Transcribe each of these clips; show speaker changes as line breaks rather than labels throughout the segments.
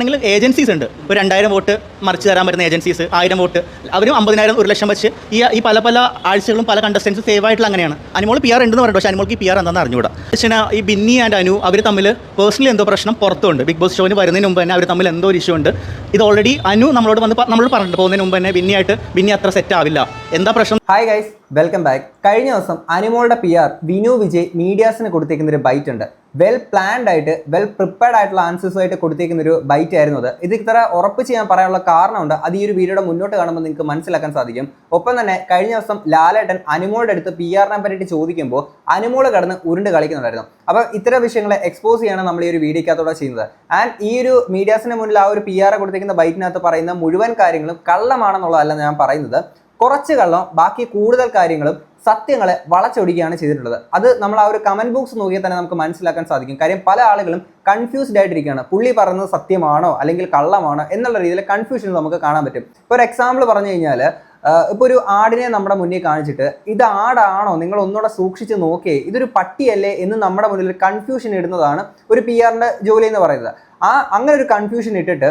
ആണെങ്കിൽ ഏജൻസീസ് ഉണ്ട്. ഒരു രണ്ടായിരം വോട്ട് മറിച്ച് തരാൻ പറ്റുന്ന ഏജൻസീസ് ആയിരം വോട്ട്. അവരും അമ്പതിനായിരം ഒരു ലക്ഷം വെച്ച് ഈ ഈ പല പല ആഴ്ചകളും പല കണ്ടസ്റ്റൻസ് സേവ് ആയിട്ടുള്ള അങ്ങനെയാണ്. അനുമോൾ പി ആർ ഉണ്ടെന്ന് പറഞ്ഞു. പക്ഷേ അനുമോൾക്ക് പി ആർ എന്താണെന്ന് അറിഞ്ഞുകൂടാ. പക്ഷേ ഈ ബിന്നി ആൻഡ് അനു അവർ തമ്മിൽ പേഴ്സണലി എന്തോ പ്രശ്നം പുറത്തുണ്ട്. ബിഗ് ബോസ് ഷോന് വരുന്നതിന് മുമ്പ് തന്നെ അവർ തമ്മിൽ എന്തോ ഒരു ഇഷ്യൂ ഉണ്ട്. ഇത് ഓൾറെഡി അനു നമ്മളോട് വന്ന് നമ്മൾ പറഞ്ഞിട്ട് പോകുന്നതിന് മുമ്പ് തന്നെ ബിന്നി ആയിട്ട് ബിന്നി അത്ര സെറ്റ് ആവില്ല. എന്താ പ്രശ്നം?
ഹായ് ഗൈസ് വെൽക്കം ബാക്ക് കഴിഞ്ഞ ദിവസം അനുമോളുടെ പി ആർ വിനു വിജയ് മീഡിയാസിന് കൊടുത്തേക്കുന്ന ഒരു ബൈറ്റ് ഉണ്ട്. വെൽ പ്ലാൻഡ് ആയിട്ട് വെൽ പ്രിപ്പയർഡ് ആയിട്ടുള്ള ആൻസേഴ്സ് ആയിട്ട് കൊടുത്തേക്കുന്ന ഒരു ബൈറ്റ് ആയിരുന്നു അത്. ഇത് ഇത്ര ഉറപ്പിച്ച് ഞാൻ പറയാനുള്ള കാരണമുണ്ട്. അത് ഈ ഒരു വീഡിയോയുടെ മുന്നോട്ട് കാണുമ്പോൾ നിങ്ങൾക്ക് മനസ്സിലാക്കാൻ സാധിക്കും. ഒപ്പം തന്നെ കഴിഞ്ഞ ദിവസം ലാലേട്ടൻ അനുമോളുടെ അടുത്ത് പി ആറിനെ പറ്റിയിട്ട് ചോദിക്കുമ്പോൾ അനുമോൾ കടന്ന് ഉരുണ്ട് കളിക്കുന്നുണ്ടായിരുന്നു. അപ്പോൾ ഇത്തരം വിഷയങ്ങളെ എക്സ്പോസ് ചെയ്യാണ് നമ്മൾ ഈ ഒരു വീഡിയോക്കകത്തോടെ ചെയ്യുന്നത്. ആൻഡ് ഈ ഒരു മീഡിയാസിന് മുന്നിൽ ആ ഒരു പി ആർ കൊടുത്തേക്കുന്ന ബൈറ്റിനകത്ത് പറയുന്ന മുഴുവൻ കാര്യങ്ങളും കള്ളമാണെന്നുള്ളതല്ല ഞാൻ പറയുന്നത്. കുറച്ച് കള്ളം ബാക്കി കൂടുതൽ കാര്യങ്ങളും സത്യങ്ങളെ വളച്ചൊടിക്കുകയാണ് ചെയ്തിട്ടുള്ളത്. അത് നമ്മൾ ആ ഒരു കമന്റ് ബോക്സ് നോക്കിയാൽ തന്നെ നമുക്ക് മനസ്സിലാക്കാൻ സാധിക്കും. കാര്യം പല ആളുകളും കൺഫ്യൂസ്ഡ് ആയിട്ടിരിക്കുകയാണ്. പുള്ളി പറയുന്നത് സത്യമാണോ അല്ലെങ്കിൽ കള്ളമാണോ എന്നുള്ള രീതിയിൽ കൺഫ്യൂഷൻ നമുക്ക് കാണാൻ പറ്റും. ഇപ്പോൾ ഒരു എക്സാമ്പിൾ പറഞ്ഞു കഴിഞ്ഞാൽ ഇപ്പോൾ ഒരു ആടിനെ നമ്മുടെ മുന്നിൽ കാണിച്ചിട്ട് ഇത് ആടാണോ? നിങ്ങൾ ഒന്നുകൂടെ സൂക്ഷിച്ച് നോക്കിയേ. ഇതൊരു പട്ടിയല്ലേ? എന്ന് നമ്മുടെ മുന്നിൽ ഒരു കൺഫ്യൂഷൻ ഇടുന്നതാണ് ഒരു പി ആറിന്റെ ജോലി എന്ന് പറയുന്നത്. ആ അങ്ങനെ ഒരു കൺഫ്യൂഷൻ ഇട്ടിട്ട്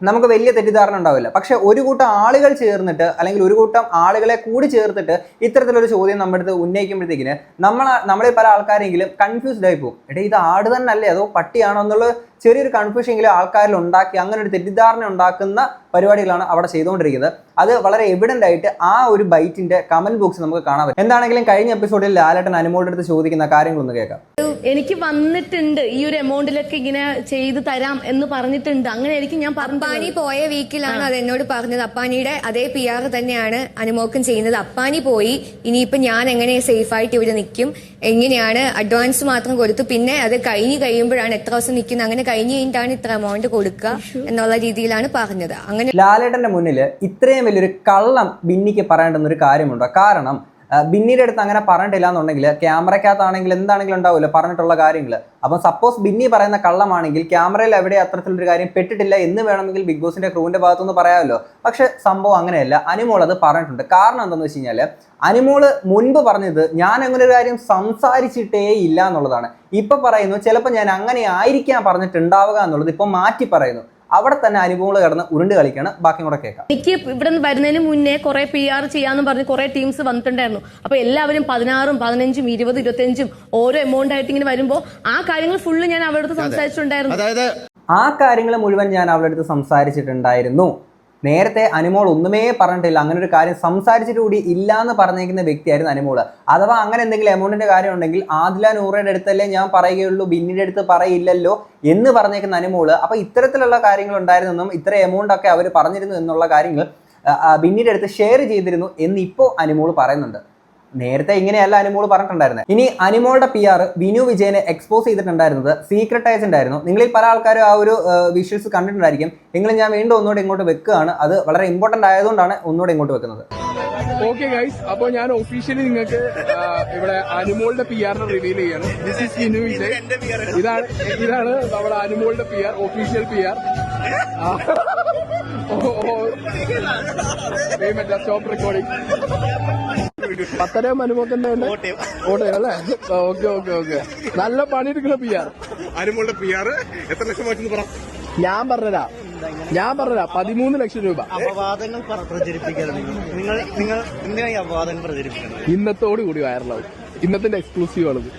നമുക്ക് വലിയ തെറ്റിദ്ധാരണ ഉണ്ടാവില്ല. പക്ഷേ ഒരു കൂട്ടം ആളുകൾ ചേർന്നിട്ട് അല്ലെങ്കിൽ ഒരു കൂട്ടം ആളുകളെ കൂടി ചേർത്തിട്ട് ഇത്തരത്തിലൊരു ചോദ്യം നമ്മുടെ അടുത്ത് ഉന്നയിക്കുമ്പോഴത്തേക്കിന് നമ്മൾ നമ്മളെ പല ആൾക്കാരെങ്കിലും കൺഫ്യൂസ്ഡ് ആയി പോകും. എടേ ഇത് ആട് തന്നെ അല്ലേ അതോ പട്ടിയാണോ എന്നുള്ള ചെറിയൊരു കൺഫ്യൂഷൻ എങ്കിലും ആൾക്കാരിൽ ഉണ്ടാക്കി അങ്ങനെ ഒരു തെറ്റിദ്ധാരണ ഉണ്ടാക്കുന്ന പരിപാടികളാണ് അവിടെ ചെയ്തുകൊണ്ടിരിക്കുന്നത്. അത് വളരെ എവിഡന്റ് ആയിട്ട് ആ ഒരു ബൈറ്റിന്റെ കമന്റ് ബോക്സ് നമുക്ക് കാണാൻ പറ്റും. എന്താണെങ്കിലും കഴിഞ്ഞ എപ്പിസോഡിൽ ലാലേട്ടൻ അനുമോളുടെ അടുത്ത് ചോദിക്കുന്ന കാര്യങ്ങളൊന്ന് കേൾക്കാം.
എനിക്ക് വന്നിട്ടുണ്ട് ഈ ഒരു എമൗണ്ടിലൊക്കെ ഇങ്ങനെ ചെയ്തു തരാം എന്ന് പറഞ്ഞിട്ടുണ്ട്. അങ്ങനെ എനിക്ക് ഞാൻ
അപ്പാനി പോയ വീക്കിലാണ് അത് എന്നോട് പറഞ്ഞത്. അപ്പാനിയുടെ അതേ പി ആർ തന്നെയാണ് അനുമോക്കം ചെയ്യുന്നത്. അപ്പാനി പോയി ഇനിയിപ്പോ ഞാൻ എങ്ങനെ സേഫ് ആയിട്ട് ഇവിടെ നിൽക്കും? എങ്ങനെയാണ് അഡ്വാൻസ് മാത്രം കൊടുത്തു? പിന്നെ അത് കഴിഞ്ഞ് കഴിയുമ്പോഴാണ് എത്ര ദിവസം നിൽക്കുന്നത്? അങ്ങനെ കഴിഞ്ഞ് കഴിഞ്ഞിട്ടാണ് ഇത്ര എമൗണ്ട് കൊടുക്കുക എന്നുള്ള രീതിയിലാണ് പറഞ്ഞത്. അങ്ങനെ
ലാലേട്ടന്റെ മുന്നിൽ ഇത്രയും വലിയൊരു കള്ളം ബിന്നിക്ക് പറയേണ്ടുന്ന ഒരു കാര്യമുണ്ടോ? കാരണം ബിന്നിയുടെ അടുത്ത് അങ്ങനെ പറഞ്ഞിട്ടില്ല എന്നുണ്ടെങ്കിൽ ക്യാമറയ്ക്കകത്താണെങ്കിൽ എന്താണെങ്കിലും ഉണ്ടാവില്ല പറഞ്ഞിട്ടുള്ള കാര്യങ്ങൾ. അപ്പം സപ്പോസ് ബിന്നി പറയുന്ന കള്ളമാണെങ്കിൽ ക്യാമറയിൽ എവിടെ അത്തരത്തിലൊരു കാര്യം പെട്ടിട്ടില്ല എന്ന് വേണമെങ്കിൽ ബിഗ് ബോസിന്റെ ക്രൂവിന്റെ ഭാഗത്തുനിന്ന് പറയാമല്ലോ. പക്ഷെ സംഭവം അങ്ങനെയല്ല. അനിമോൾ അത് പറഞ്ഞിട്ടുണ്ട്. കാരണം എന്താണെന്ന് വെച്ച് കഴിഞ്ഞാൽ അനുമോൾ മുൻപ് പറഞ്ഞത് ഞാൻ അങ്ങനെ ഒരു കാര്യം സംസാരിച്ചിട്ടേ ഇല്ല എന്നുള്ളതാണ്. ഇപ്പൊ പറയുന്നു ചിലപ്പോൾ ഞാൻ അങ്ങനെ ആയിരിക്കാൻ പറഞ്ഞിട്ടുണ്ടാവുക എന്നുള്ളത് ഇപ്പൊ മാറ്റി പറയുന്നു. അവിടെ തന്നെ അനുഭവങ്ങൾ കിടന്ന് ഉരുണ്ട് കളിക്കാണ്. ബാക്കി കൂടെ കേൾക്കാം.
എനിക്ക് ഇവിടെ നിന്ന് വരുന്നതിന് മുന്നേ കുറെ പി ആർ ചെയ്യാന്ന് പറഞ്ഞ് കുറെ ടീംസ് വന്നിട്ടുണ്ടായിരുന്നു. അപ്പൊ എല്ലാവരും പതിനാറും പതിനഞ്ചും ഇരുപത് ഇരുപത്തിയഞ്ചും ഓരോ എമൗണ്ട് ആയിട്ട് ഇങ്ങനെ വരുമ്പോ ആ കാര്യങ്ങൾ ഫുള്ള് ഞാൻ അവരുടെ അടുത്ത് സംസാരിച്ചിട്ടുണ്ടായിരുന്നു.
അതായത്
ആ കാര്യങ്ങൾ മുഴുവൻ ഞാൻ അവരുടെ അടുത്ത് സംസാരിച്ചിട്ടുണ്ടായിരുന്നു. നേരത്തെ അനുമോൾ ഒന്നുമേ പറഞ്ഞിട്ടില്ല. അങ്ങനെ ഒരു കാര്യം സംസാരിച്ചിട്ട് കൂടി ഇല്ല എന്ന് പറഞ്ഞേക്കുന്ന വ്യക്തിയായിരുന്നു അനുമോൾ അഥവാ അങ്ങനെ എന്തെങ്കിലും എമൗണ്ടിന്റെ കാര്യം ഉണ്ടെങ്കിൽ ആദില നൂറയുടെ അടുത്തല്ലേ ഞാൻ പറയുകയുള്ളൂ ബിന്നിന്റെ അടുത്ത് പറയില്ലല്ലോ എന്ന് പറഞ്ഞേക്കുന്ന അനുമോൾ അപ്പോൾ ഇത്തരത്തിലുള്ള കാര്യങ്ങൾ ഉണ്ടായിരുന്നെന്നും ഇത്ര എമൗണ്ട് ഒക്കെ അവർ പറഞ്ഞിരുന്നു എന്നുള്ള കാര്യങ്ങൾ ബിന്നിന്റെ അടുത്ത് ഷെയർ ചെയ്തിരുന്നു എന്ന് ഇപ്പോൾ അനുമോൾ പറയുന്നുണ്ട്. നേരത്തെ ഇങ്ങനെയല്ല അനുമോൾ പറഞ്ഞിട്ടുണ്ടായിരുന്നത് ഇനി അനിമോളുടെ പി ആർ വിനു വിജയനെ എക്സ്പോസ് ചെയ്തിട്ടുണ്ടായിരുന്നത് സീക്രട്ട് ഏജന്റ് ആയിരുന്നു. നിങ്ങളിൽ പല ആൾക്കാരും ആ ഒരു വിഷ്വൽസ് കണ്ടിട്ടുണ്ടായിരിക്കും. എങ്കിലും ഞാൻ വീണ്ടും ഒന്നുകൂടെ ഇങ്ങോട്ട് വെക്കുകയാണ്. അത് വളരെ ഇമ്പോർട്ടന്റ് ആയതുകൊണ്ടാണ് ഒന്നുകൂടെ ഇങ്ങോട്ട് വെക്കുന്നത്.
ഓക്കെ ഗൈസ് അപ്പൊ ഞാൻ ഒഫീഷ്യലി നിങ്ങൾക്ക് ഇവിടെ അനിമോളുടെ പി ആറിനെ റിവീൽ ചെയ്യാണ്. This is Vinu Vijay. ഇതാണ് ഇതാണ് നമ്മുടെ അനിമോളുടെ P R official P R stop recording പത്തരയും അനുമോക്കന്റെ ഓട്ടെ അല്ലേ? Okay okay okay. നല്ല പണിയെടുക്കുന്ന പി ആർ
അനുമോളുടെ പി ആർ എത്ര ലക്ഷം വായിച്ചെന്ന് പറ.
ഞാൻ പറഞ്ഞതാ. ഞാൻ പറഞ്ഞതാ പതിമൂന്ന് ലക്ഷം രൂപ.
അപവാദങ്ങൾ നിങ്ങൾ. നിങ്ങൾ എന്തിനാ ഈ അപവാദങ്ങൾ പ്രചരിപ്പിക്കുന്നത്?
ഇന്നത്തോടു കൂടി വൈറലാവും ഇന്നത്തിന്റെ എക്സ്ക്ലൂസീവ് ആണത്.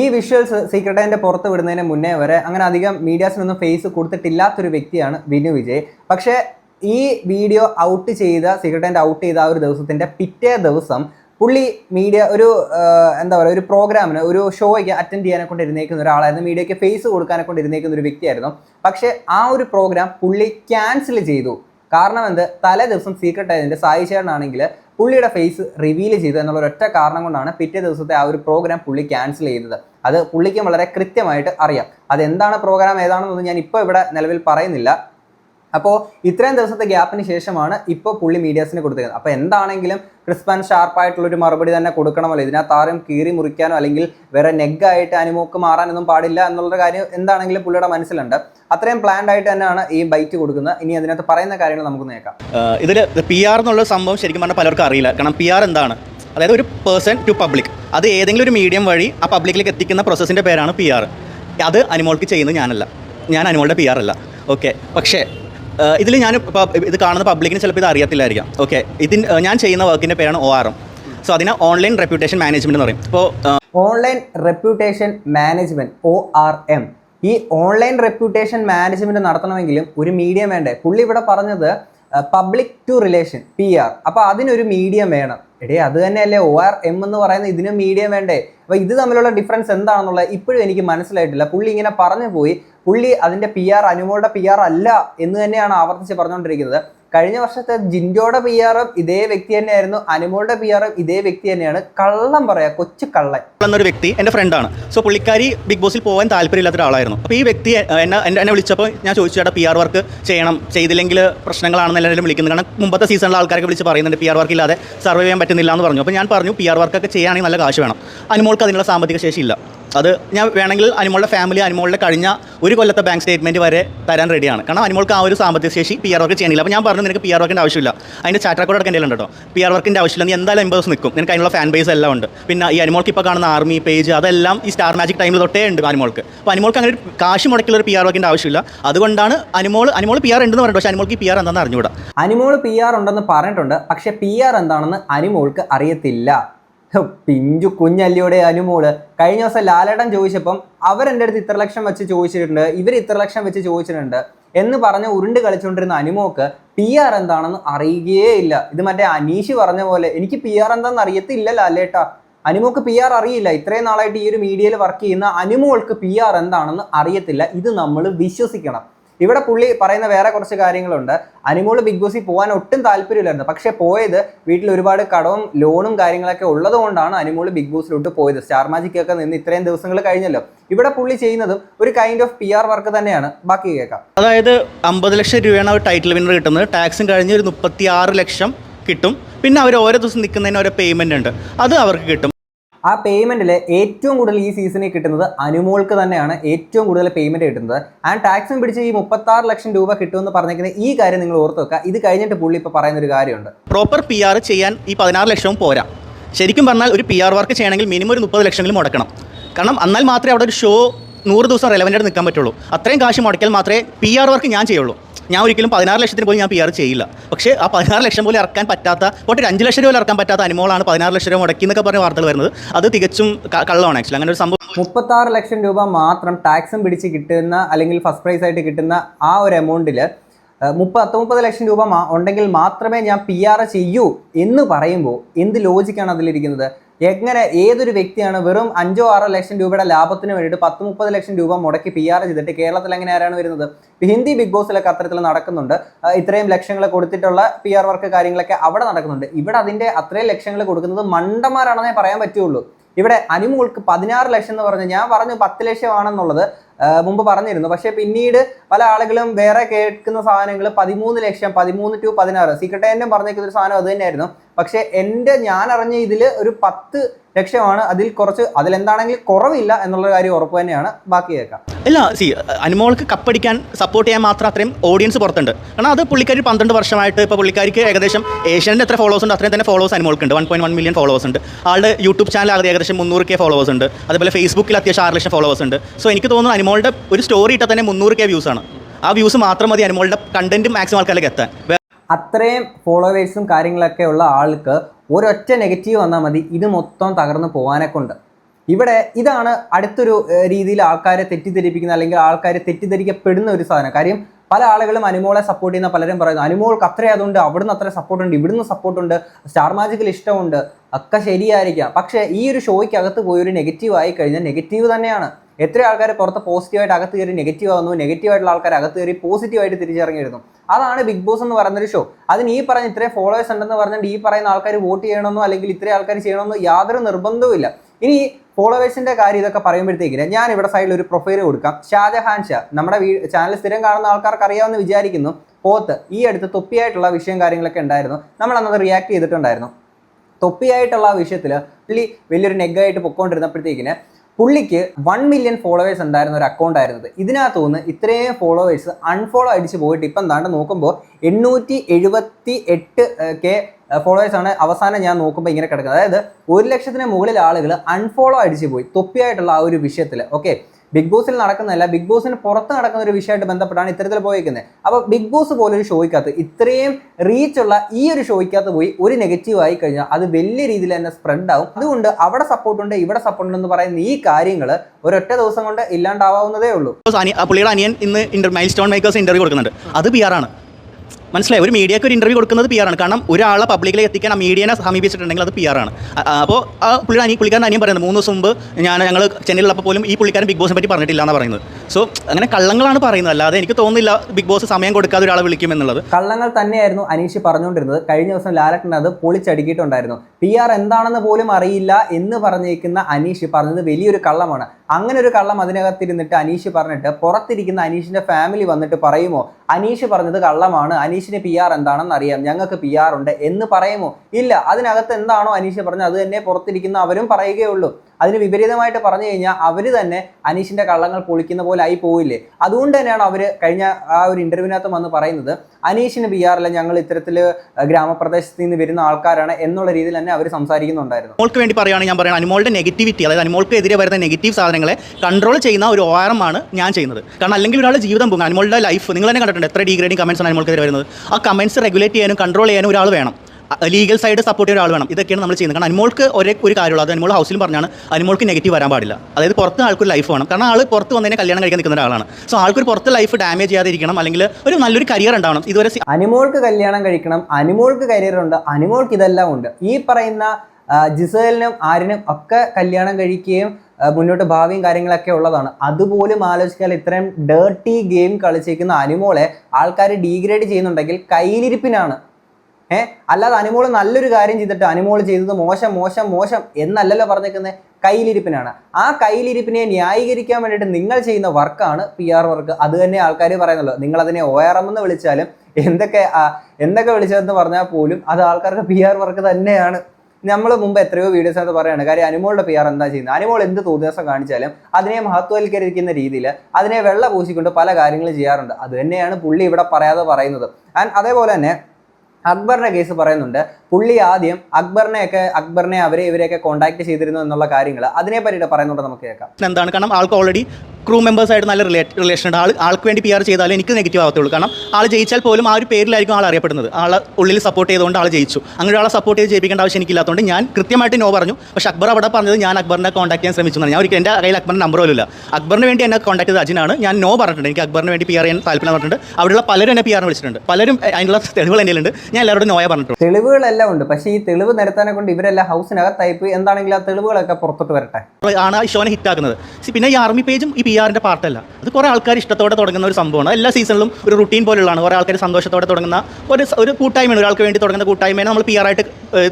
ഈ വിഷ്വൽസ് സീക്രട്ട് അതിന്റെ പുറത്ത് വിടുന്നതിന് മുന്നേ വരെ അങ്ങനെ അധികം മീഡിയാസിനൊന്നും ഫേസ് കൊടുത്തിട്ടില്ലാത്തൊരു വ്യക്തിയാണ് വിനു വിജയ്. പക്ഷേ ഈ വീഡിയോ ഔട്ട് ചെയ്ത ഏജന്റ് ഔട്ട് ചെയ്ത ആ ഒരു ദിവസത്തിന്റെ പിറ്റേ ദിവസം പുള്ളി മീഡിയ ഒരു എന്താ പറയുക ഒരു പ്രോഗ്രാമിന് ഒരു ഷോയ്ക്ക് അറ്റൻഡ് ചെയ്യാനെ കൊണ്ട് ഇരുന്നേക്കുന്ന ഒരാളായിരുന്നു. മീഡിയയ്ക്ക് ഫേസ് കൊടുക്കാനെ കൊണ്ട് ഇരുന്നേക്കുന്ന ഒരു വ്യക്തിയായിരുന്നു. പക്ഷേ ആ ഒരു പ്രോഗ്രാം പുള്ളി ക്യാൻസൽ ചെയ്തു. കാരണം എന്ത്? തലേ ദിവസം സീക്രട്ട് ഏജന്റ് സായി ചേട്ടനാണെങ്കിൽ പുള്ളിയുടെ ഫേസ് റിവീൽ ചെയ്തു എന്നുള്ള ഒരൊറ്റ കാരണം കൊണ്ടാണ് പിറ്റേ ദിവസത്തെ ആ ഒരു പ്രോഗ്രാം പുള്ളി ക്യാൻസൽ ചെയ്തത്. അത് പുള്ളിക്കും വളരെ കൃത്യമായിട്ട് അറിയാം. അതെന്താണ് പ്രോഗ്രാം ഏതാണെന്നൊന്നും ഞാൻ ഇപ്പോൾ ഇവിടെ നിലവിൽ പറയുന്നില്ല. അപ്പോൾ ഇത്രയും ദിവസത്തെ ഗ്യാപ്പിന് ശേഷമാണ് ഇപ്പോൾ പുള്ളി മീഡിയാസിന് കൊടുത്തിരിക്കുന്നത് അപ്പോൾ എന്താണെങ്കിലും ക്രിസ്പൻ ഷാർപ്പായിട്ടുള്ള ഒരു മറുപടി തന്നെ കൊടുക്കണമല്ലോ. ഇതിനകത്ത് ആരും കീറി മുറിക്കാനോ അല്ലെങ്കിൽ വേറെ നെഗായിട്ട് അനുമോക്ക് മാറാനൊന്നും പാടില്ല എന്നുള്ള കാര്യം എന്താണെങ്കിലും പുള്ളിയുടെ മനസ്സിലുണ്ട്. അത്രയും പ്ലാൻഡ് ആയിട്ട് തന്നെയാണ് ഈ ബൈറ്റ് കൊടുക്കുന്നത്. ഇനി അതിനകത്ത് പറയുന്ന കാര്യങ്ങൾ നമുക്ക് നോക്കാം
ഇതിൽ പി ആർ എന്നുള്ള സംഭവം ശരിക്കും പറഞ്ഞാൽ പലർക്കും അറിയില്ല. കാരണം പി ആർ എന്താണ്? അതായത് ഒരു പേഴ്സൺ ടു പബ്ലിക് അത് ഏതെങ്കിലും ഒരു മീഡിയം വഴി ആ പബ്ലിക്കിലേക്ക് എത്തിക്കുന്ന പ്രോസസ്സിന്റെ പേരാണ് പി ആർ അത് അനിമോൾക്ക് ചെയ്യുന്നത് ഞാനല്ല. ഞാൻ അനിമോളുടെ പി ആർ അല്ല. ഓക്കെ പക്ഷേ ഇതിൽ ഞാൻ ഇത് കാണുന്ന പബ്ലിക്കിന് ചിലപ്പോൾ ഇത് അറിയത്തില്ലായിരിക്കാം. ഓക്കെ ഇതിൻ ഞാൻ ചെയ്യുന്ന വർക്കിന്റെ പേരാണ് ഒ ആർ എം സോ അതിനെ ഓൺലൈൻ റെപ്യൂട്ടേഷൻ മാനേജ്മെന്റ് എന്ന് പറയും. ഇപ്പോൾ
online reputation management O R M ഈ ഓൺലൈൻ റെപ്യൂട്ടേഷൻ മാനേജ്മെന്റ് നടത്തണമെങ്കിലും ഒരു മീഡിയം വേണ്ടേ? പുള്ളി ഇവിടെ പറഞ്ഞത് public to relation P R അപ്പോൾ അതിനൊരു മീഡിയം വേണം. എടേ അത് തന്നെയല്ലേ ഒ ആർ എം എന്ന് പറയുന്ന ഇതിനും മീഡിയം വേണ്ടേ? അപ്പോൾ ഇത് തമ്മിലുള്ള ഡിഫറൻസ് എന്താണെന്നുള്ളത് ഇപ്പോഴും എനിക്ക് മനസ്സിലായിട്ടില്ല. പുള്ളി ഇങ്ങനെ പറഞ്ഞു പോയി പുള്ളി അതിന്റെ പി ആർ അനുമോളുടെ പി ആർ അല്ല എന്ന് തന്നെയാണ് ആവർത്തിച്ച് പറഞ്ഞുകൊണ്ടിരിക്കുന്നത്. കഴിഞ്ഞ വർഷത്തെ ജിൻഡോയുടെ പി ആറും ഇതേ വ്യക്തി തന്നെയായിരുന്നു. അനുമോളുടെ പി ആറും ഇതേ വ്യക്തി തന്നെയാണ്. കള്ളം പറയാ കൊച്ചു കള്ളൻ.
എന്നൊരു വ്യക്തി എന്റെ ഫ്രണ്ടാണ് സോ പുള്ളിക്കാരി ബിഗ് ബോസിൽ പോകാൻ താല്പര്യമില്ലാത്ത ഒരാളായിരുന്നു അപ്പോൾ ഈ വ്യക്തി എന്നെ എന്നെ വിളിച്ചപ്പോൾ ഞാൻ ചോദിച്ചു ചേട്ടാ പി ആർ വർക്ക് ചെയ്യണം. ചെയ്തില്ലെങ്കിൽ പ്രശ്നങ്ങളാണെന്ന് എല്ലാവരും വിളിക്കുന്നത് കാരണം മുമ്പത്തെ സീസണിലെ ആൾക്കാരൊക്കെ വിളിച്ച് പറയുന്നുണ്ട് പി ആർ വർക്ക് ഇല്ലാതെ സർവൈവ് ചെയ്യാൻ പറ്റുന്നില്ല എന്ന് പറഞ്ഞു. അപ്പോൾ ഞാൻ പറഞ്ഞു പി ആർ വർക്കൊക്കെ ചെയ്യുകയാണെങ്കിൽ നല്ല കാശ് വേണം. അനുമോൾക്ക് അതിനുള്ള സാമ്പത്തിക ശേഷി ഇല്ല. അത് ഞാൻ വേണമെങ്കിൽ അനുമോളുടെ ഫാമിലി അനുമോളുടെ കഴിഞ്ഞ ഒരു കൊല്ലത്തെ ബാങ്ക് സ്റ്റേറ്റ്മെന്റ് വരെ തരാൻ റെഡിയാണ് കാരണം അനിമോൾക്ക് ആ ഒരു സാമ്പത്തിക ശേഷി പി ആർ വർക്ക് ചെയ്യണില്ല. അപ്പോൾ ഞാൻ പറഞ്ഞു നിനക്ക് പി ആർ വർക്കിന്റെ ആവശ്യമില്ല. അതിന്റെ ചാറ്റ് റെക്കോർഡ് ഉണ്ട് കേട്ടോ പി ആർ വർക്കിന്റെ ആവശ്യമില്ല. നീ എന്തായാലും മെമ്പേഴ്സ് നിൽക്കും. നിനക്ക് അതിനുള്ള ഫാൻ ബേസ് എല്ലാം ഉണ്ട്. പിന്നെ ഈ അനിമോൾക്ക് ഇപ്പോൾ കാണുന്ന ആർമി പേജ് അതെല്ലാം ഈ സ്റ്റാർ മാജിക് ടൈമിൽ തൊട്ടേ ഉണ്ട് അനിമോൾക്ക്. അപ്പോൾ അനിമോൾക്ക് അങ്ങനെ കാശ് മുടക്കിയുള്ള ഒരു പി ആർ വർക്കിന്റെ ആവശ്യമില്ല. അതുകൊണ്ടാണ് അനിമോൾ അനിമോൾ പി ആർ ഉണ്ടെന്ന് പറയുന്നത് പക്ഷേ അനിമോൾക്ക് പി ആർ എന്താണെന്ന് അറിഞ്ഞുകൂടാ.
അനിമോൾ പി ആർ ഉണ്ടെന്ന് പറഞ്ഞിട്ടുണ്ട്. പക്ഷേ പി ആർ എന്താണെന്ന് അനിമോൾക്ക് അറിയത്തില്ല. പിഞ്ചു കുഞ്ഞല്ലിയുടെ അനുമോൾ. കഴിഞ്ഞ ദിവസം ലാലേട്ടൻ ചോദിച്ചപ്പം അവരെന്റെ അടുത്ത് ഇത്ര ലക്ഷം വെച്ച് ചോദിച്ചിട്ടുണ്ട് ഇവർ ഇത്ര ലക്ഷം വെച്ച് ചോദിച്ചിട്ടുണ്ട് എന്ന് പറഞ്ഞ് ഉരുണ്ട് കളിച്ചുകൊണ്ടിരുന്ന അനുമോക്ക് പി ആർ എന്താണെന്ന് അറിയുകയേ ഇല്ല ഇത് മറ്റേ അനീഷ് പറഞ്ഞ പോലെ എനിക്ക് പി ആർ എന്താണെന്ന് അറിയത്തില്ല ലാലേട്ട. അനുമോക്ക് പി ആർ അറിയില്ല. ഇത്രയും നാളായിട്ട് ഈ ഒരു മീഡിയയിൽ വർക്ക് ചെയ്യുന്ന അനുമോൾക്ക് പി ആർ എന്താണെന്ന് അറിയത്തില്ല. ഇത് നമ്മൾ വിശ്വസിക്കണം. ഇവിടെ പുള്ളി പറയുന്ന വേറെ കുറച്ച് കാര്യങ്ങളുണ്ട്. അനിമോൾ ബിഗ് ബോസിൽ പോകാൻ ഒട്ടും താല്പര്യമില്ലായിരുന്നു. പക്ഷേ പോയത് വീട്ടിൽ ഒരുപാട് കടവും ലോണും കാര്യങ്ങളൊക്കെ ഉള്ളതുകൊണ്ടാണ് കൊണ്ടാണ് അനുമോൾ ബിഗ് ബോസിലോട്ട് പോയത്. സ്റ്റാർ മാജിക്കൊക്കെ നിന്ന് ഇത്രയും ദിവസങ്ങൾ കഴിഞ്ഞല്ലോ. ഇവിടെ പുള്ളി ചെയ്യുന്നതും ഒരു kind of P R work തന്നെയാണ്. ബാക്കി കേൾക്കാം.
അതായത് അമ്പത് ലക്ഷം രൂപയാണ് ഒരു ടൈറ്റിൽ വിന്നർ കിട്ടുന്നത്. ടാക്സും കഴിഞ്ഞ് ഒരു മുപ്പത്തി ലക്ഷം കിട്ടും. പിന്നെ അവർ ഓരോ ദിവസം നിൽക്കുന്നതിന് ഓരോ പേയ്മെന്റ് ഉണ്ട്. അത് അവർക്ക് കിട്ടും.
ആ പേയ്മെന്റിൽ ഏറ്റവും കൂടുതൽ ഈ സീസണിൽ കിട്ടുന്നത് അനുമോൾക്ക് തന്നെയാണ് ഏറ്റവും കൂടുതൽ പേയ്മെന്റ് കിട്ടുന്നത്. ആൻഡ് ടാക്സും പിടിച്ച് ഈ മുപ്പത്താറ് ലക്ഷം രൂപ കിട്ടുമെന്ന് പറഞ്ഞിരിക്കുന്ന ഈ കാര്യം നിങ്ങൾ ഓർത്ത് വെക്കുക. ഇത് കഴിഞ്ഞിട്ട് പുള്ളി ഇപ്പോൾ പറയുന്ന ഒരു കാര്യമുണ്ട്.
പ്രോപ്പർ പി ആർ ചെയ്യാൻ ഈ പതിനാറ് ലക്ഷവും പോരാ. ശരിക്കും പറഞ്ഞാൽ ഒരു പി ആർ വർക്ക് ചെയ്യണമെങ്കിൽ മിനിമം ഒരു മുപ്പത് ലക്ഷമെങ്കിലും മുടക്കണം. കാരണം എന്നാൽ മാത്രമേ അവിടെ ഒരു ഷോ നൂറ് ദിവസം റെലവന്റ് ആയിട്ട് നിൽക്കാൻ പറ്റുള്ളൂ. അത്രയും കാശ് മുടക്കിയാൽ മാത്രമേ പി ആർ വർക്ക് ഞാൻ ചെയ്യുള്ളൂ. ഞാൻ ഒരിക്കലും പതിനാറ് ലക്ഷത്തിന് പോലും ഞാൻ പി ആർ ചെയ്യില്ല. പക്ഷേ ആ പതിനാറ് ലക്ഷം പോലും ഇറക്കാൻ പറ്റാത്ത പോട്ടെ അഞ്ച് ലക്ഷം രൂപ ഇറക്കാൻ പറ്റാത്ത അനുമോളാണ് പതിനാറ് ലക്ഷം രൂപ മുടക്കി എന്നൊക്കെ പറഞ്ഞ വാർത്തകൾ വരുന്നത്. അത് തികച്ചും കള്ളമാണ് ആക്ച്വലി അങ്ങനെ ഒരു സംഭവം
മുപ്പത്താറ് ലക്ഷം രൂപ മാത്രം ടാക്സും പിടിച്ച് കിട്ടുന്ന അല്ലെങ്കിൽ ഫസ്റ്റ് പ്രൈസ് ആയിട്ട് കിട്ടുന്ന ആ ഒരു എമൗണ്ടിൽ മുപ്പത് പത്തൊമ്പത് ലക്ഷം രൂപ ഉണ്ടെങ്കിൽ മാത്രമേ ഞാൻ പി ആർ ചെയ്യൂ എന്ന് പറയുമ്പോൾ എന്ത് ലോജിക്കാണ് അതിലിരിക്കുന്നത്? എങ്ങനെ ഏതൊരു വ്യക്തിയാണ് വെറും അഞ്ചോ ആറോ ലക്ഷം രൂപയുടെ ലാഭത്തിന് വേണ്ടിയിട്ട് പത്ത് മുപ്പത് ലക്ഷം രൂപ മുടക്കി പി ആർ ചെയ്തിട്ട് കേരളത്തിൽ എങ്ങനെ ആരാണ് വരുന്നത്? ഹിന്ദി ബിഗ് ബോസിലൊക്കെ അത്തരത്തിൽ നടക്കുന്നുണ്ട്. ഇത്രയും ലക്ഷങ്ങൾ കൊടുത്തിട്ടുള്ള പി ആർ വർക്ക് കാര്യങ്ങളൊക്കെ അവിടെ നടക്കുന്നുണ്ട്. ഇവിടെ അതിന്റെ അത്രയും ലക്ഷങ്ങൾ കൊടുക്കുന്നത് മണ്ടന്മാരാണെന്നേ പറയാൻ പറ്റുള്ളൂ. ഇവിടെ അനുമോൾക്ക് പതിനാറ് ലക്ഷം എന്ന് പറഞ്ഞ് ഞാൻ പറഞ്ഞു പത്ത് ലക്ഷമാണെന്നുള്ളത് മുമ്പ് പറഞ്ഞിരുന്നു. പക്ഷേ പിന്നീട് പല ആളുകളും വേറെ കേൾക്കുന്ന സാധനങ്ങൾ പതിമൂന്ന് ലക്ഷം പതിമൂന്ന് ടു പതിനാറ് സീക്രട്ട് ഏജന്റും പറഞ്ഞേക്കുന്ന ഒരു സാധനം അത് തന്നെയായിരുന്നു. പക്ഷേ എന്റെ ഞാൻ അറിഞ്ഞ ഇതിൽ ഒരു പത്ത് ലക്ഷമാണ് അതിൽ കുറച്ച് അതിലെന്താണെങ്കിലും കുറവില്ല എന്നുള്ള കാര്യം ഉറപ്പ് തന്നെയാണ്. ബാക്കി കേൾക്കാം.
ഇല്ല സി അനുമോൾക്ക് കപ്പടിക്കാൻ സപ്പോർട്ട് ചെയ്യാൻ മാത്രം അത്രയും ഓഡിയൻസ് പുറത്തുണ്ട്. കാരണം അത് പുള്ളിക്കാരി പന്ത്രണ്ട് വർഷമായിട്ട് ഇപ്പോൾ പുള്ളിക്കാരിക്ക് ഏകദേശം ഏഷ്യന്റെ എത്ര ഫോളോവേഴ്സ് ഉണ്ട് അത്രയും തന്നെ ഫോളോവേഴ്സ് അനുമോൾക്ക് ഉണ്ട് one point one million followers ഉണ്ട്. ആളുടെ യൂട്യൂബ് ചാനൽ ആകെ ഏകദേശം മുന്നൂറ് കെ ഫോളോവേഴ്സ് ഉണ്ട്. അതുപോലെ ഫേസ്ബുക്കിൽ അത്യാവശ്യം ആറ് ലക്ഷം ഫോളോവേഴ്സ് ഉണ്ട്. സോ എനിക്ക് തോന്നുന്നു അനുമോളുടെ ഒരു സ്റ്റോറി ഇട്ടാൽ തന്നെ മുന്നൂറ് കെ വ്യൂസ് ആണ്. ആ വ്യൂസ് മാത്രം മതി അനുമോളുടെ കണ്ടന്റ് മാക്സിമം ആൾക്കാരിലേക്ക് എത്താൻ.
അത്രയും ഫോളോവേഴ്സും കാര്യങ്ങളൊക്കെ ഉള്ള ആൾക്ക് ഒരൊറ്റ നെഗറ്റീവ് വന്നാൽ മതി. ഇത് മൊത്തം തകർന്നു പോകാനെ കൊണ്ട്. ഇവിടെ ഇതാണ് അടുത്തൊരു രീതിയിൽ ആൾക്കാരെ തെറ്റിദ്ധരിപ്പിക്കുന്ന അല്ലെങ്കിൽ ആൾക്കാർ തെറ്റിദ്ധരിക്കപ്പെടുന്ന ഒരു സാധനം. കാര്യം പല ആളുകളും അനുമോളെ സപ്പോർട്ട് ചെയ്യുന്ന പലരും പറയുന്നു അനുമോൾക്ക് അത്ര അതുകൊണ്ട് അവിടുന്ന് അത്ര സപ്പോർട്ട് ഉണ്ട് ഇവിടുന്ന് സപ്പോർട്ട് ഉണ്ട് സ്റ്റാർ മാജിക്കിൽ ഇഷ്ടമുണ്ട് ഒക്കെ ശരിയായിരിക്കാം. പക്ഷേ ഈ ഒരു ഷോയ്ക്ക് അകത്ത് പോയി ഒരു നെഗറ്റീവ് ആയി കഴിഞ്ഞാൽ നെഗറ്റീവ് തന്നെയാണ്. എത്ര ആൾക്കാർ പുറത്ത് പോസിറ്റീവായിട്ട് അകത്ത് കയറി നെഗറ്റീവ് ആവുന്നു നെഗറ്റീവ് ആയിട്ടുള്ള ആൾക്കാർ അകത്ത് കയറി പോസിറ്റീവായിട്ട് തിരിച്ചിറങ്ങി വരുന്നു അതാണ് ബിഗ് ബോസ് എന്ന് പറയുന്നൊരു ഷോ അതിന് ഈ പറഞ്ഞ ഇത്രയും ഫോളോവേഴ്സ് ഉണ്ടെന്ന് പറഞ്ഞിട്ട് ഈ പറയുന്ന ആൾക്കാർ വോട്ട് ചെയ്യണമെന്നോ അല്ലെങ്കിൽ ഇത്രയും ആൾക്കാർ ചെയ്യണമെന്നോ യാതൊരു നിർബന്ധവും ഇല്ല. ഇനി ഫോളോവേഴ്സിന്റെ കാര്യം ഇതൊക്കെ പറയുമ്പോഴത്തേക്കിന് ഞാൻ ഇവിടെ സൈഡിൽ ഒരു പ്രൊഫൈൽ കൊടുക്കാം. ഷാജഹാൻ ഷാ നമ്മുടെ ചാനൽ സ്ഥിരം കാണുന്ന ആൾക്കാർക്ക് അറിയാമെന്ന് വിചാരിക്കുന്നു പോത്ത് ഈ അടുത്ത് തൊപ്പിയായിട്ടുള്ള വിഷയം കാര്യങ്ങളൊക്കെ ഉണ്ടായിരുന്നു. നമ്മൾ അന്നത് റിയാക്ട് ചെയ്തിട്ടുണ്ടായിരുന്നു. തൊപ്പിയായിട്ടുള്ള വിഷയത്തിൽ പുള്ളി വലിയൊരു നെഗായിട്ട് പൊക്കോണ്ടിരുന്നപ്പോഴത്തേക്കിന് പുള്ളിക്ക് വൺ മില്യൺ ഫോളോവേഴ്സ് ഉണ്ടായിരുന്ന ഒരു അക്കൗണ്ട് ആയിരുന്നത്? ഇതിനകത്ത് നിന്ന് ഇത്രയും ഫോളോവേഴ്സ് അൺഫോളോ അടിച്ച് പോയിട്ട് ഇപ്പം താണ്ട് നോക്കുമ്പോൾ എണ്ണൂറ്റി എഴുപത്തി എട്ട് കെ ഫോളോവേഴ്സ് ആണ് അവസാനം ഞാൻ നോക്കുമ്പോൾ ഇങ്ങനെ കിടക്കുന്നത്. അതായത് ഒരു ലക്ഷത്തിന് മുകളിൽ ആളുകൾ അൺഫോളോ അടിച്ച് പോയി. തൊപ്പിയായിട്ടുള്ള ആ ഒരു വിഷയത്തിൽ ഓക്കെ ബിഗ് ബോസിൽ നടക്കുന്നതല്ല ബിഗ് ബോസിന് പുറത്ത് നടക്കുന്ന ഒരു വിഷയമായിട്ട് ബന്ധപ്പെട്ടാണ് ഇത്തരത്തിൽ പോയിരിക്കുന്നത് അപ്പോൾ ബിഗ് ബോസ് പോലൊരു ഷോയ്ക്കകത്ത് ഇത്രയും റീച്ചുള്ള ഈ ഒരു ഷോയ്ക്കകത്ത് പോയി ഒരു നെഗറ്റീവ് ആയി കഴിഞ്ഞാൽ അത് വലിയ രീതിയിൽ തന്നെ സ്പ്രെഡ് ആവും. അതുകൊണ്ട് അവിടെ സപ്പോർട്ട് ഉണ്ട് ഇവിടെ സപ്പോർട്ട് ഉണ്ട് എന്ന് പറയുന്ന ഈ കാര്യങ്ങൾ ഒരൊറ്റ ദിവസം കൊണ്ട് ഇല്ലാണ്ടാവാവുന്നതേ ഉള്ളൂ.
പുള്ളിയുടെ അനിയൻ ഇന്ന് മൈൽ സ്റ്റോൺ മേക്കേഴ്സ് ഇന്റർവ്യൂ കൊടുക്കുന്നുണ്ട്. അത് പി ആണ്. മനസ്സിലായി? ഒരു മീഡിയക്ക് ഒരു ഇന്റർവ്യൂ കൊടുക്കുന്നത് പി ആണ്. കാരണം ഒരാളെ പബ്ലിക്കിലേക്ക് എത്തിക്കാൻ ആ മീഡിയനെ സമീപിച്ചിട്ടുണ്ടെങ്കിൽ അത് പി ആണ്. അപ്പോൾ ആ പുള്ളിയുടെ അനി പുള്ളിക്കാരൻ അനിയൻ പറയുന്നത് മൂന്ന് ദിവസം മുമ്പ് ഞാൻ ഞങ്ങൾ ചെന്നൈയിലുള്ളപ്പോൾ പോലും ഈ പുള്ളിക്കാരൻ ബിഗ് ബോസിനെ പറ്റി പറഞ്ഞിട്ടില്ല എന്നാണ് പറയുന്നത്. സോ അങ്ങനെ കള്ളങ്ങളാണ് പറയുന്നത്. അല്ലാതെ എനിക്ക് തോന്നുന്നില്ല ബിഗ് ബോസ് സമയം കൊടുക്കാതെ ഒരാളെ വിളിക്കും എന്നുള്ളത്.
കള്ളങ്ങൾ തന്നെയായിരുന്നു അനീഷ് പറഞ്ഞുകൊണ്ടിരുന്നത്. കഴിഞ്ഞ ദിവസം ലാലട്ടൻ അത് പൊളിച്ചടുക്കിയിട്ടുണ്ടായിരുന്നു. പി ആർ എന്താണെന്ന് പോലും അറിയില്ല എന്ന് പറഞ്ഞേക്കുന്ന അനീഷ് പറഞ്ഞത് വലിയൊരു കള്ളമാണ്. അങ്ങനെ ഒരു കള്ളം അതിനകത്തിരുന്നിട്ട് അനീഷ് പറഞ്ഞിട്ട് പുറത്തിരിക്കുന്ന അനീഷിന്റെ ഫാമിലി വന്നിട്ട് പറയുമോ? അനീഷ് പറഞ്ഞത് കള്ളമാണ്. അനീഷിന് പി ആർ എന്താണെന്ന് അറിയാം. ഞങ്ങൾക്ക് പി ആർ ഉണ്ട് എന്ന് പറയുമോ? ഇല്ല. അതിനകത്ത് എന്താണോ അനീഷ് പറഞ്ഞത് അത് തന്നെ പുറത്തിരിക്കുന്ന അവരും പറയുകയുള്ളൂ. അതിന് വിപരീതമായിട്ട് പറഞ്ഞു കഴിഞ്ഞാൽ അവർ തന്നെ അനീഷിന്റെ കള്ളങ്ങൾ പൊളിക്കുന്ന പോലെ ആയി പോയില്ലേ അതുകൊണ്ട് തന്നെയാണ് അവർ കഴിഞ്ഞ ആ ഒരു ഇന്റർവ്യൂവിനകത്ത് വന്ന് പറയുന്നത് അനീഷിന് ബി ആറില്ല ഞങ്ങൾ ഇത്തരത്തിൽ ഗ്രാമപ്രദേശത്ത് നിന്ന് വരുന്ന ആൾക്കാരാണ് എന്നുള്ള രീതിയിൽ തന്നെ അവർ സംസാരിക്കുന്നുണ്ടായിരുന്നു.
മോൾക്ക് വേണ്ടി പറയുകയാണെങ്കിൽ ഞാൻ പറയുന്നത് അനുമോളുടെ നെഗറ്റിവിറ്റി അതായത് അനുമോൾക്ക് എതിരെ വരുന്ന നെഗറ്റീവ് സാധനങ്ങളെ കൺട്രോൾ ചെയ്യുന്ന ഒരു ഓരമാണ് ഞാൻ ചെയ്യുന്നത്. കാരണം അല്ലെങ്കിൽ ഒരാളുടെ ജീവിതം പോകും അനുമോളുടെ ലൈഫ് നിങ്ങൾ തന്നെ കണ്ടിട്ടുണ്ട് എത്ര ഡിഗ്രേഡിങ് കമൻസ് ആണ് അനുമോൾക്കെതിരെ വരുന്നത്. ആ കമൻസ് റെഗുലേറ്റ് ചെയ്യാനും കൺട്രോൾ ചെയ്യാനും ഒരാൾ വേണം. ലീഗൽ സൈഡ് സപ്പോർട്ട് ചെയ്യുന്ന ഒരാൾ വേണം. ഇതൊക്കെയാണ് നമ്മൾ ചെയ്യുന്നത്. കാരണം അനുമോൾക്ക് ഒരേ ഒരു കാര്യമുള്ളൂ. അത് അനുമോൾ ഹൗസിലും പറഞ്ഞാണ് അനുമോൾക്ക് നെഗറ്റീവ് വരാൻ പാടില്ല. അതായത് പുറത്ത് ആൾക്കൊരു ലൈഫ് വേണം. കാരണം ആൾ പുറത്ത് വന്നതിനെ കല്യാണം കഴിക്കാൻ നിൽക്കുന്ന ഒരാളാണ്. സോ ആൾക്കൊരു പുറത്ത് ലൈഫ് ഡാമേജ് ചെയ്യാതിരിക്കണം. അല്ലെങ്കിൽ ഒരു നല്ലൊരു കരിയർ ഉണ്ടാവണം. ഇതുവരെ
അനുമോൾക്ക് കല്യാണം കഴിക്കണം. അനുമോൾക്ക് കരിയർ ഉണ്ട്. അനുമോൾക്ക് ഇതെല്ലാം ഉണ്ട്. ഈ പറയുന്ന ജിസേലിനും ആരിനും ഒക്കെ കല്യാണം കഴിക്കുകയും മുന്നോട്ട് ഭാവിയും കാര്യങ്ങളൊക്കെ ഉള്ളതാണ്. അതുപോലും ആലോചിക്കാൻ ഇത്രയും ഡേർട്ടി ഗെയിം കളിച്ചേക്കുന്ന അനുമോളെ ആൾക്കാർ ഡീഗ്രേഡ് ചെയ്യുന്നുണ്ടെങ്കിൽ കയ്യിലിരിപ്പിനാണ്. ഏഹ് അല്ലാതെ അനിമോൾ നല്ലൊരു കാര്യം ചെയ്തിട്ട് അനിമോൾ ചെയ്തത് മോശം മോശം മോശം എന്നല്ലല്ലോ പറഞ്ഞേക്കുന്നത് കയ്യിലിരിപ്പിനാണ്. ആ കയ്യിലിരിപ്പിനെ ന്യായീകരിക്കാൻ വേണ്ടിയിട്ട് നിങ്ങൾ ചെയ്യുന്ന വർക്കാണ് പി ആർ വർക്ക് അത് തന്നെ ആൾക്കാർ പറയുന്നുള്ളൂ. നിങ്ങൾ അതിനെ ഒ ആർ എം എന്ന് വിളിച്ചാലും എന്തൊക്കെ എന്തൊക്കെ വിളിച്ചതെന്ന് പറഞ്ഞാൽ പോലും അത് ആൾക്കാർക്ക് പി ആർ വർക്ക് തന്നെയാണ്. നമ്മൾ മുമ്പ് എത്രയോ വീഡിയോസിനകത്ത് പറയുകയാണ്. കാര്യം അനുമോളുടെ പി ആർ എന്താ ചെയ്യുന്നത്? അനുമോൾ എന്ത് തോന്നിയാസം കാണിച്ചാലും അതിനെ മഹത്വവൽക്കരിക്കുന്ന രീതിയിൽ അതിനെ വെള്ള പൂശിക്കൊണ്ട് പല കാര്യങ്ങളും ചെയ്യാറുണ്ട്. അത് തന്നെയാണ് പുള്ളി ഇവിടെ പറയാതെ പറയുന്നത്. ആൻഡ് അതേപോലെ തന്നെ അക്ബറിന്റെ കേസ് പറയുന്നുണ്ട്. പുള്ളി ആദ്യം അക്ബറിനെയൊക്കെ അക്ബറിനെ അവരെ ഇവരെയൊക്കെ കോൺടാക്ട് ചെയ്തിരുന്നു എന്നുള്ള കാര്യങ്ങൾ അതിനെ പറ്റിയിട്ട് പറയുന്നുണ്ട് നമുക്ക് കേൾക്കാം.
എന്താണ്? കാരണം ആൾക്ക് ഓൾറെഡി ക്രൂ മെമ്പേഴ്സായിട്ട് നല്ല റിലേറ്റ് റിലേഷൻ ഉണ്ട്. ആൾ ആൾക്ക് വേണ്ടി പി ആർ ചെയ്താലും എനിക്ക് നെഗറ്റീവ് ആകത്തുള്ളൂ കാരണം ആൾ ജയിച്ചാൽ പോലും ആ ഒരു പേരിലായിരിക്കും ആൾ അറിയപ്പെടുന്നത്. ആൾ ഉള്ളിൽ സപ്പോർട്ട് ചെയ്തുകൊണ്ട് ആൾ ജയിച്ചു. അങ്ങനെ ആളെ സപ്പോർട്ട് ചെയ്ത് ജയിപ്പിക്കേണ്ട ആവശ്യം എനിക്കില്ലാത്തതുകൊണ്ട് ഞാൻ കൃത്യമായിട്ട് നോ പറഞ്ഞു. പക്ഷേ അക്ബർ അവിടെ പറഞ്ഞത് ഞാൻ അക്ബറിനെ കോൺടാക്ട് ചെയ്യാൻ ശ്രമിച്ചു. ഞാൻ ഒരിക്കലും എന്റെ കയ്യിൽ അക്ബറിന്റെ നമ്പർ പോലും ഇല്ല അക്ബറിന് വേണ്ടി എന്നെ കോൺടാക്ട് ചെയ്ത അജിനാണ് ഞാൻ നോ പറഞ്ഞിട്ടുണ്ട്. എനിക്ക് അക്ബറിന് വേണ്ടി പി ആർ ചെയ്യാൻ താല്പര്യം പറഞ്ഞിട്ടുണ്ട്. അവിടെയുള്ള പലരും എന്നെ പി ആറിന് വിളിച്ചിട്ടുണ്ട്. പലരും അതിനുള്ള തെളിവുകൾ എന്റെ ഉണ്ട് ഞാൻ എല്ലാവരോടും നോയ പറഞ്ഞിട്ടുണ്ട്.
തെളിവുകളെല്ലാം ഉണ്ട്. പക്ഷേ ഈ തെളിവ് നിരത്താനെ കൊണ്ട് ഇവരെല്ലാം ഹൗസിനകത്തായി പോയി. എന്താണെങ്കിലും ആ തെളിവുകളൊക്കെ പുറത്തോട്ട് വരട്ടെ.
ആണ് ഷോനെ ഹിറ്റാക്കുന്നത് പിന്നെ ഈ ആർമി പേജും ഈ പി ആറിന്റെ പാർട്ടല്ല അത് കുറേ ആൾക്കാർ ഇഷ്ടത്തോടെ തുടങ്ങുന്ന ഒരു സംഭവമാണ്. എല്ലാ സീസണിലും ഒരു റുട്ടീൻ പോലുള്ളതാണ്. കുറേ ആൾക്കാർ സന്തോഷത്തോടെ തുടങ്ങുന്ന ഒരു ഒരു കൂട്ടായ്മയാണ്. ഒരാൾക്ക് വേണ്ടി തുടങ്ങുന്ന കൂട്ടായ്മയെ നമ്മൾ പി ആറായിട്ട്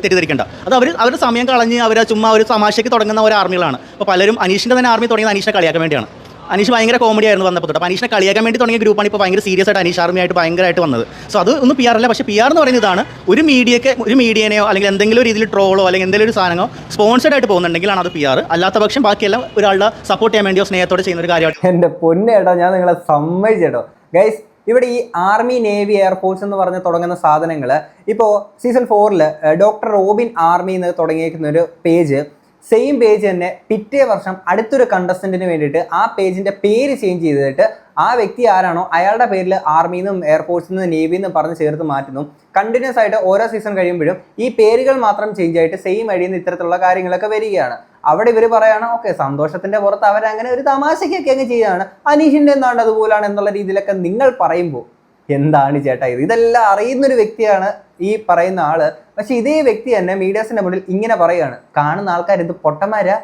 തെറ്റിദ്ധരിക്കേണ്ട. അത് അവർ അവരുടെ സമയം കളഞ്ഞ് അവർ ചുമ്മാ ഒരു തമാശയ്ക്ക് തുടങ്ങുന്ന ഒരു ആർമികളാണ് അപ്പോൾ പലരും അനീഷിന്റെ തന്നെ ആർമി തുടങ്ങിയത് അനീഷിനെ കളിയാക്കാൻ വേണ്ടിയാണ്. അനീഷ് ഭയങ്കര കോമഡി ആയിരുന്നു വന്നപ്പോൾ തൊട്ട്. അപ്പോൾ അനീഷിനെ കളിയാക്കാൻ വേണ്ടി തുടങ്ങിയ ഗ്രൂപ്പാണ് ഇപ്പോൾ ഭയങ്കര സീരിയസ് ആയിട്ട് അനീഷ് ആർമിയായിട്ട് ഭയങ്കരമായിട്ട് വന്നത്. സോ അത് ഒന്നും പി ആർ അല്ല? പക്ഷേ പി ആർ എന്ന് പറയുന്നത് ഇതാണ് ഒരു മീഡിയക്ക് ഒരു മീഡിയനെയോ അല്ലെങ്കിൽ എന്തെങ്കിലും ഒരു രീതിയിൽ ട്രോളോ അല്ലെങ്കിൽ എന്തെങ്കിലും ഒരു സാധനമോ സ്പോൺസർഡ് ആയിട്ട് പോകുന്നുണ്ടെങ്കിലാണ് അത് പി ആർ അല്ലാത്ത പക്ഷം ബാക്കിയെല്ലാം ഒരാളുടെ സപ്പോർട്ട് ചെയ്യാൻ വേണ്ടിയോ സ്നേഹത്തോടെ ചെയ്യുന്ന ഒരു കാര്യമാണ്
എന്റെ പൊന്നേട്ടോ ഞാൻ നിങ്ങളെ സമ്മതിച്ചേട്ടോ. ഗൈസ് ഇവിടെ ഈ ആർമി നേവി എയർഫോഴ്സ് എന്ന് പറഞ്ഞ് തുടങ്ങുന്ന സാധനങ്ങൾ ഇപ്പോൾ സീസൺ ഫോറിൽ ഡോക്ടർ റോബിൻ ആർമി എന്ന് തുടങ്ങിയിരിക്കുന്ന ഒരു പേജ് സെയിം പേജ് തന്നെ പിറ്റേ വർഷം അടുത്തൊരു കണ്ടസ്റ്റന്റിന് വേണ്ടിയിട്ട് ആ പേജിന്റെ പേര് ചേഞ്ച് ചെയ്തിട്ട് ആ വ്യക്തി ആരാണോ അയാളുടെ പേരിൽ ആർമിയിൽ നിന്നും എയർഫോഴ്സിൽ നിന്നും നേവിയിൽ നിന്നും പറഞ്ഞ് ചേർത്ത് മാറ്റുന്നു. കണ്ടിന്യൂസ് ആയിട്ട് ഓരോ സീസൺ കഴിയുമ്പോഴും ഈ പേരുകൾ മാത്രം ചേഞ്ച് ആയിട്ട് സെയിം ഐഡിയിൽ നിന്ന് ഇത്തരത്തിലുള്ള കാര്യങ്ങളൊക്കെ വരികയാണ്. അവിടെ ഇവർ പറയാണ് ഓക്കെ സന്തോഷത്തിന്റെ പുറത്ത് അവരങ്ങനെ ഒരു തമാശയ്ക്കൊക്കെ അങ്ങ് ചെയ്യാണ് അനീഷിന്റെ എന്താണ് അതുപോലാണ് എന്നുള്ള രീതിയിലൊക്കെ നിങ്ങൾ പറയുമ്പോൾ എന്താണ് ചേട്ടാ ഇത്? ഇതെല്ലാം അറിയുന്നൊരു വ്യക്തിയാണ് ഈ പറയുന്ന ആൾ. പക്ഷെ ഇതേ വ്യക്തി തന്നെ മീഡിയാസിന്റെ മുന്നിൽ ഇങ്ങനെ പറയുകയാണ്. കാണുന്ന ആൾക്കാർ എന്ത് പൊട്ടന്മാരാ?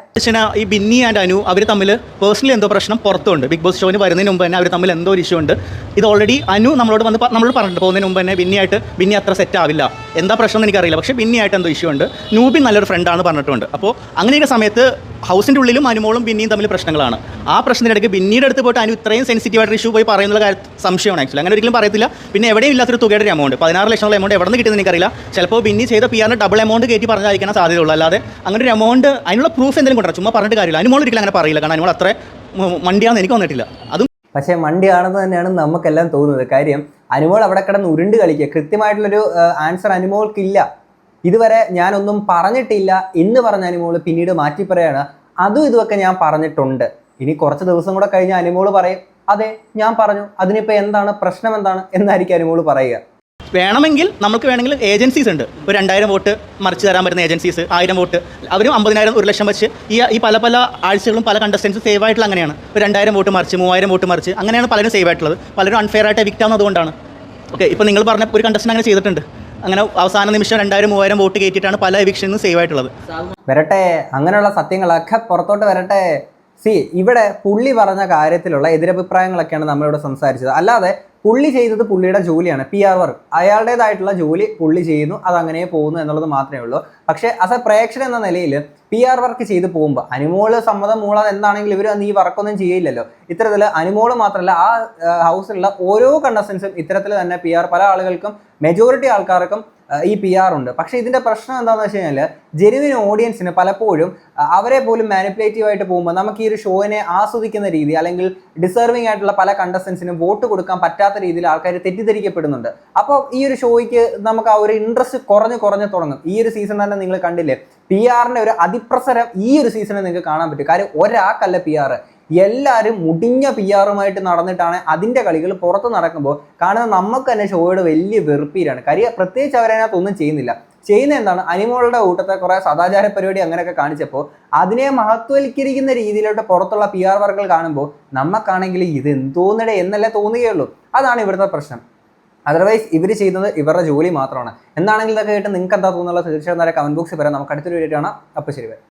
ഈ ബിന്നി ആൻഡ് അനു അവർ തമ്മിൽ പേഴ്സണലി എന്തോ പ്രശ്നം പുറത്തുണ്ട്. ബിഗ് ബോസ് ഷോന് വരുന്നതിന് മുമ്പ് തന്നെ അവർ തമ്മിൽ എന്തോ ഒരു ഇഷ്യൂ ഉണ്ട്. ഇത് ഓൾറെഡി അനു നമ്മളോട് വന്ന് നമ്മൾ പറഞ്ഞിട്ട് പോകുന്നതിന് മുമ്പ് തന്നെ ബിന്നിയായിട്ട് ബിന്നി അത്ര സെറ്റ് ആവില്ല. എന്താ പ്രശ്നം എന്ന് എനിക്കറിയില്ല. പക്ഷേ ബിന്നിയായിട്ട് എന്തോ ഇഷ്യൂ ഉണ്ട്. നൂബി നല്ലൊരു ഫ്രണ്ടാണ് പറഞ്ഞിട്ടുണ്ട്. അപ്പോൾ അങ്ങനെയൊക്കെ സമയത്ത് ഹൗസിന്റെ ഉള്ളിലും അനുമോളും ബിന്നിയും തമ്മിൽ പ്രശ്നങ്ങളാണ്. ആ പ്രശ്നത്തിനിടയ്ക്ക് ബിന്നിയുടെ അടുത്ത് പോയിട്ട് അനു ഇത്രയും സെൻസിറ്റീവ് ആയിട്ട് ഇഷ്യൂ പോയി പറയുന്ന സംശയമാണ് ആക്ച്വലി അങ്ങനെ ഒരിക്കലും പറയത്തില്ല. പിന്നെ എവിടെയും ഇല്ലാത്തൊരു തുകയുടെ എമൗണ്ട് പതിനാറ് ലക്ഷമുള്ള എമൗണ്ട് എവിടെ നിന്ന് കിട്ടുന്നത് എനിക്കറിയില്ല. ചിലപ്പോൾ ബിന്നി ചെയ്ത പി ആറിന് ഡബിൾ എമൗണ്ട് കയറ്റി പറഞ്ഞായിരിക്കാൻ സാധ്യതയുള്ളൂ. അല്ലാതെ അങ്ങനെ ഒരു എമൗണ്ട് അതിനുള്ള പ്രൂഫ് എന്തെങ്കിലും കൊണ്ടുവരാം ചുമ്മാ പറഞ്ഞിട്ട് കാര്യമില്ല. അനുമോൾ ഒരിക്കലും അങ്ങനെ പറയില്ല. കാരണം അനുമോൾ അത്ര മണ്ടിയാണെന്ന് എനിക്ക് വന്നിട്ടില്ല അതും
പക്ഷേ മണ്ടിയാണെന്ന് തന്നെയാണ് നമുക്കെല്ലാം തോന്നുന്നത്. കാര്യം അനുമോൾ അവിടെ കിടന്ന് ഉരുണ്ട് കളിക്കുക. കൃത്യമായിട്ടുള്ളൊരു ആൻസർ അനുമോൾക്കില്ല. ഇതുവരെ ഞാനൊന്നും പറഞ്ഞിട്ടില്ല എന്ന് പറഞ്ഞ അനുമോൾ പിന്നീട് മാറ്റി പറയാണ് അതും ഇതുമൊക്കെ ഞാൻ പറഞ്ഞിട്ടുണ്ട്. ഇനി കുറച്ച് ദിവസം കൂടെ കഴിഞ്ഞ് അനുമോൾ പറയും അതെ ഞാൻ പറഞ്ഞു. അതിനിപ്പോൾ എന്താണ്? പ്രശ്നം എന്താണ്? എന്നായിരിക്കും അനുമോൾ പറയുക.
വേണമെങ്കിൽ നമുക്ക് വേണമെങ്കിൽ ഏജൻസീസ് ഉണ്ട്. ഒരു രണ്ടായിരം വോട്ട് മറിച്ച് തരാൻ പറ്റുന്ന ഏജൻസീസ് ആയിരം വോട്ട്. അവരും അമ്പതിനായിരം ഒരു ലക്ഷം വെച്ച് ഈ ഈ പല പല ആഴ്ചകളും പല കണ്ടസ്റ്റൻസും സേവ് ആയിട്ടുള്ള അങ്ങനെയാണ്. ഒരു രണ്ടായിരം വോട്ട് മറിച്ച് മൂവായിരം വോട്ട് മറിച്ച് അങ്ങനെയാണ് പലരും സേവ് ആയിട്ടുള്ളത്. പലരും അൺഫെയർ ആയിട്ട് എവിക്റ്റ് ആവുന്നതുകൊണ്ടാണ് ഓക്കെ ഇപ്പോൾ നിങ്ങൾ പറഞ്ഞ ഒരു കണ്ടസ്റ്റൻ അങ്ങനെ ചെയ്തിട്ടുണ്ട്. അങ്ങനെ അവസാന നിമിഷം രണ്ടായിരം മൂവായിരം വോട്ട് കയറ്റിയിട്ടാണ് പല എവിക്ഷനും സേവ് ആയിട്ടുള്ളത്.
വരട്ടെ അങ്ങനെയുള്ള സത്യങ്ങളൊക്കെ പുറത്തോട്ട് വരട്ടെ. സി ഇവിടെ പുള്ളി പറഞ്ഞ കാര്യത്തിലുള്ള എതിരഭിപ്രായങ്ങളൊക്കെയാണ് നമ്മളിവിടെ സംസാരിച്ചത്. അല്ലാതെ പുള്ളി ചെയ്തത് പുള്ളിയുടെ ജോലിയാണ്. പി ആർ വർക്ക് അയാളുടേതായിട്ടുള്ള ജോലി പുള്ളി ചെയ്യുന്നു അത് അങ്ങനെ പോകുന്നു എന്നുള്ളത് മാത്രമേ ഉള്ളൂ. പക്ഷേ ആസ് എ പ്രേക്ഷകൻ എന്ന നിലയിൽ പി ആർ വർക്ക് ചെയ്ത് പോകുമ്പോൾ അനുമോൾ സമ്മതം മൂളാൻ എന്താണെങ്കിലും ഇവർ ഈ വർക്കൊന്നും ചെയ്യില്ലല്ലോ. ഇത്തരത്തിൽ അനുമോൾ മാത്രമല്ല ആ ഹൗസിലുള്ള ഓരോ കണ്ടസ്റ്റൻസും ഇത്തരത്തിൽ തന്നെ പി ആർ പല ആളുകൾക്കും മെജോറിറ്റി ആൾക്കാർക്കും ഈ പി ആർ ഉണ്ട്. പക്ഷേ ഇതിന്റെ പ്രശ്നം എന്താണെന്ന് വെച്ച് കഴിഞ്ഞാൽ ജെനുവിൻ ഓഡിയൻസിന് പലപ്പോഴും അവരെ പോലും മാനിപ്പുലേറ്റീവ് ആയിട്ട് പോകുമ്പോൾ നമുക്ക് ഈ ഒരു ഷോയിനെ ആസ്വദിക്കുന്ന രീതി അല്ലെങ്കിൽ ഡിസേർവിംഗ് ആയിട്ടുള്ള പല കണ്ടസ്റ്റൻസിനും വോട്ട് കൊടുക്കാൻ പറ്റാത്ത രീതിയിൽ ആൾക്കാർ തെറ്റിദ്ധരിക്കപ്പെടുന്നുണ്ട്. അപ്പോൾ ഈ ഒരു ഷോയ്ക്ക് നമുക്ക് ആ ഒരു ഇൻട്രസ്റ്റ് കുറഞ്ഞ് കുറഞ്ഞ് തുടങ്ങും. ഈ ഒരു സീസൺ തന്നെ നിങ്ങൾ കണ്ടില്ലേ? പി ആറിന്റെ ഒരു അതിപ്രസരം ഈ ഒരു സീസണിൽ നിങ്ങൾക്ക് കാണാൻ പറ്റും. കാര്യം ഒരാൾക്കല്ല പി ആർ എല്ലാവരും മുടിഞ്ഞ പി ആറുമായിട്ട് നടന്നിട്ടാണ് അതിന്റെ കളികൾ പുറത്ത് നടക്കുമ്പോൾ കാണുന്ന നമുക്ക് തന്നെ ഷോയുടെ വലിയ വെറുപ്പീരാണ്. കാര്യം പ്രത്യേകിച്ച് അവരതിനകത്തൊന്നും ചെയ്യുന്നില്ല. ചെയ്യുന്ന എന്താണ്? അനിമോളുടെ കൂട്ടത്തെ കുറേ സദാചാര പരിപാടി അങ്ങനെയൊക്കെ കാണിച്ചപ്പോൾ അതിനെ മഹത്വവൽക്കരിക്കുന്ന രീതിയിലോട്ട് പുറത്തുള്ള പി ആർ വർക്കുകൾ കാണുമ്പോൾ നമുക്കാണെങ്കിൽ ഇത് എന്തോന്നിടെ എന്നല്ലേ തോന്നുകയുള്ളൂ. അതാണ് ഇവിടുത്തെ പ്രശ്നം. അതർവൈസ് ഇവർ ചെയ്യുന്നത് ഇവരുടെ ജോലി മാത്രമാണ്. എന്താണെങ്കിലും ഇതൊക്കെ കേട്ട് നിങ്ങൾക്ക് എന്താ തോന്നുന്നത്? തീർച്ചയായും കമന്റ് ബോക്സിൽ പറയാം. നമുക്ക് അടുത്തൊരു വീഡിയോ കാണാം. അപ്പോൾ ശരി